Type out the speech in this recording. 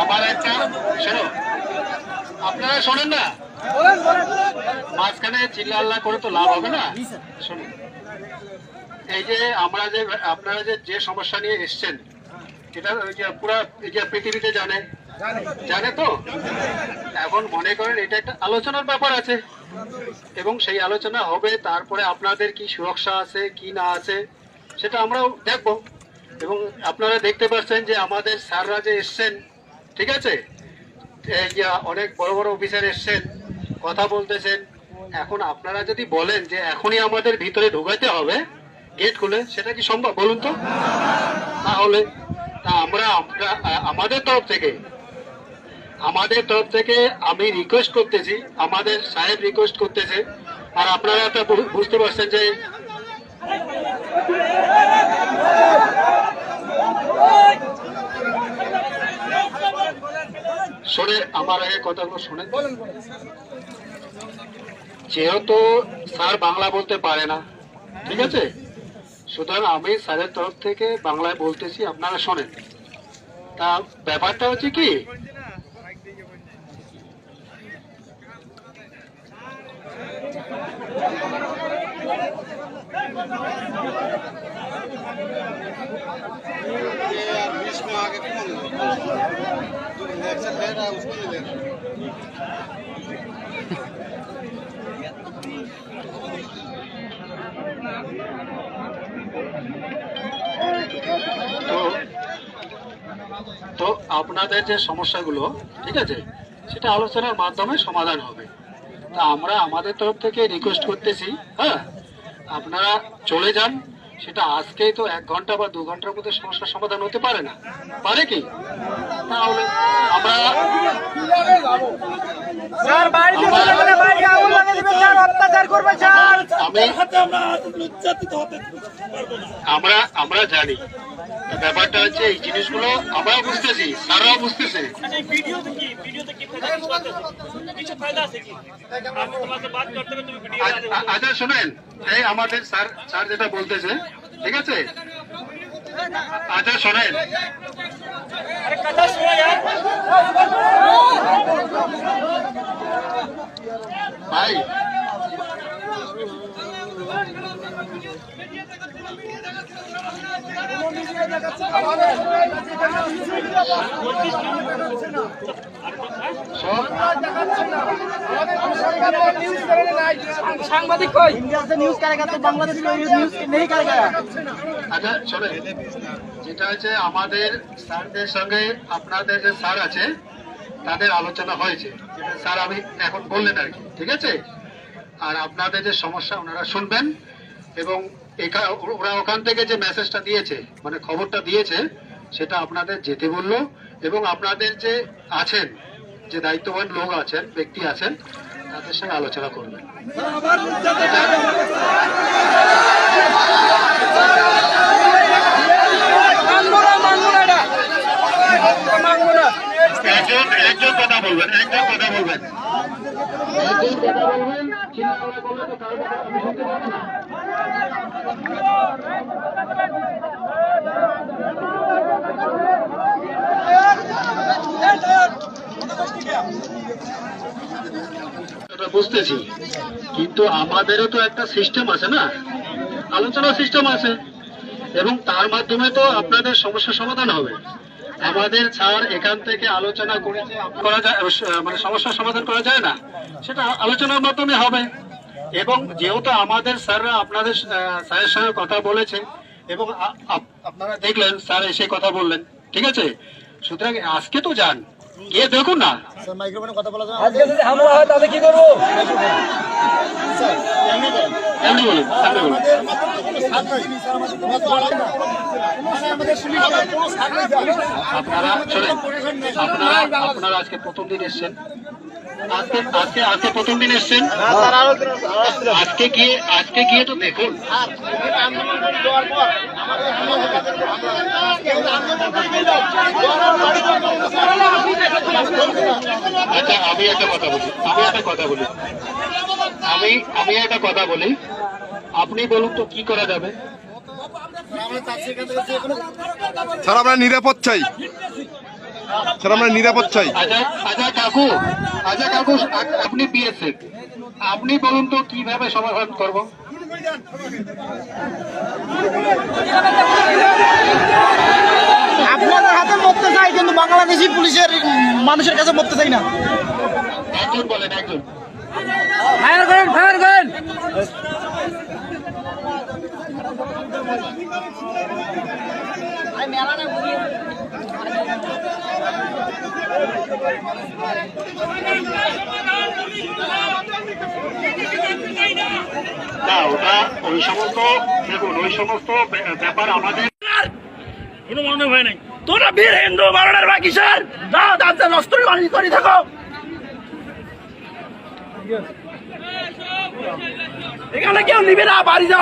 আমার একটা শোনো, আপনারা শোনেন না? মাঝখানে চিল্লা আল্লাহ করে তো লাভ হবে না? শুনুন, এই যে আমরা যে, আপনারা যে যে সমস্যা নিয়ে এসছেন, এটা পুরা পৃথিবীতে জানে। জানে তো? এখন মনে করেন এটা একটা আলোচনার ব্যাপার আছে। এবং সেই আলোচনা হবে, তারপরে আপনাদের কি সুরক্ষা আছে, কি না আছে, সেটা আমরাও দেখব। এবং আপনারা দেখতে পাচ্ছেন যে আমাদের স্যাররা যে এসছেন ঠিক আছে? অনেক বড় বড় অফিসার এসছেন, কথা বলতেছেন। এখন আপনারা যদি বলেন যে এখনই আমাদের ভিতরে ঢোকাইতে হবে গেট খুলে, সেটা কি সম্ভব বলুন তো? তাহলে আমরা আমাদের তরফ থেকে, আমাদের তরফ থেকে আমি রিকোয়েস্ট করতেছি, আমাদের সাহেব রিকোয়েস্ট করতেছে, আর আপনারা বু- বুঝতে পারছেন যে শোনে আমার আগে কথাগুলো শোনেন। যেহেতু স্যার বাংলা বলতে পারে না ঠিক আছে? সুতরাং আমি স্যারের তরফ থেকে বাংলায় বলতেছি আপনারা শোনেন। তা ব্যাপারটা হচ্ছে কি? बीच में आगे कौन जो इलेक्शन ले रहा है उसको नहीं ले रहा তো তো আপনাদের যে সমস্যাগুলো ঠিক আছে সেটা আলোচনার মাধ্যমে সমাধান হবে তা আমরা আমাদের তরফ থেকে রিকোয়েস্ট করতেছি হ্যাঁ আপনারা চলে যান সেটা আজকেই তো এক ঘণ্টা বা দু ঘণ্টার মধ্যে সমস্যার সমাধান হতে পারে না। পারে কি? তাহলে আমরা স্যার বাড়িতে চলে গেলে বাড়ি আগুন লাগিয়ে দিবেন স্যার অত্যাচার করবে স্যার। আমরা আমরা জানি। ব্যাপারটা হচ্ছে এই জিনিসগুলো আমরাও বুঝতেছি স্যাররাও বুঝতেছে। এই ভিডিওতে কি? ভিডিওতে কি ফায়দা কিছু আছে? কিছু ফায়দা আছে কি? আমি তোমাকে বাদ করতে হবে তুমি ভিডিও আ- আ- আচ্ছা শোনেন এই আমাদের স্যার স্যার যেটা বলতেছে ঠিক আছে? আচ্ছা শোনেন। আরে কথা শোনা यार ভাই আচ্ছা, যেটা হচ্ছে আমাদের স্যারদের সঙ্গে আপনাদের যে স্যার আছে তাদের আলোচনা হয়েছে। স্যার আমি এখন বললেন আর কি ঠিক আছে? আর আপনাদের যে সমস্যা ওনারা শুনবেন। এবং ওরা ওখান থেকে যে মেসেজটা দিয়েছে মানে খবরটা দিয়েছে সেটা আপনাদের যেতে বলল এবং আপনাদের যে আছেন যে দায়িত্ববান লোক আছেন ব্যক্তি আছেন তাদের সঙ্গে আলোচনা করবেন একজন একজন কথা বলবেন একজন কথা বলবেন। বুঝতেছি। কিন্তু আমাদেরও তো একটা সিস্টেম আছে না? আলোচনা সিস্টেম আছে। এবং তার মাধ্যমে তো আপনাদের সমস্যার সমাধান হবে। আমাদের ছাড় এখান থেকে আলোচনা করে করা যায় মানে সমস্যার সমাধান করা যায় না সেটা আলোচনার মাধ্যমে হবে। এবং যেহেতু আমাদের স্যাররা আপনাদের স্যারের সঙ্গে কথা বলেছে এবং আপনারা দেখলেন স্যার এসে কথা বললেন ঠিক আছে? সুতরাং আজকে তো যান। গিয়ে দেখুন না। মাইক্রোফোনে কথা বলা যাবে আজকে যদি তাহলে কি করব? আপনারা আজকে প্রথম দিন এসছেন আজকে আজকে আজকে প্রথম দিন এসছেন আজকে গিয়ে আজকে গিয়ে তো দেখুন আচ্ছা আমি একটা কথা বলি। আমি একটা কথা বলি। আমি আমি একটা কথা বলি। আপনি বলুন তো কি করা যাবে? স্যার আমরা নিরাপদ চাই। স্যার আমরা নিরাপদ চাই। আচ্ছা আচ্ছা কাকু আচ্ছা কাকু আপনি বিএসএফ। আপনি বলুন তো কীভাবে সমাধান করব? আপনাদের হাতে মরতে চাই কিন্তু বাংলাদেশি পুলিশের মানুষের কাছে মরতে চাই না। একজন বলেন একজন। ফায়ার করেন ফায়ার করেন। না ওটা ওই সমস্ত দেখুন ওই সমস্ত ব্যাপার ব্যাপার আমাদের কোনো মনে হয় নাই। তোরা বীর হিন্দু বারোটার বাকি স্যার যাও দাঁতে নষ্ট বাণিজ্য করে থাকো। এখানে কেউ নিবে না, বাড়ি যাও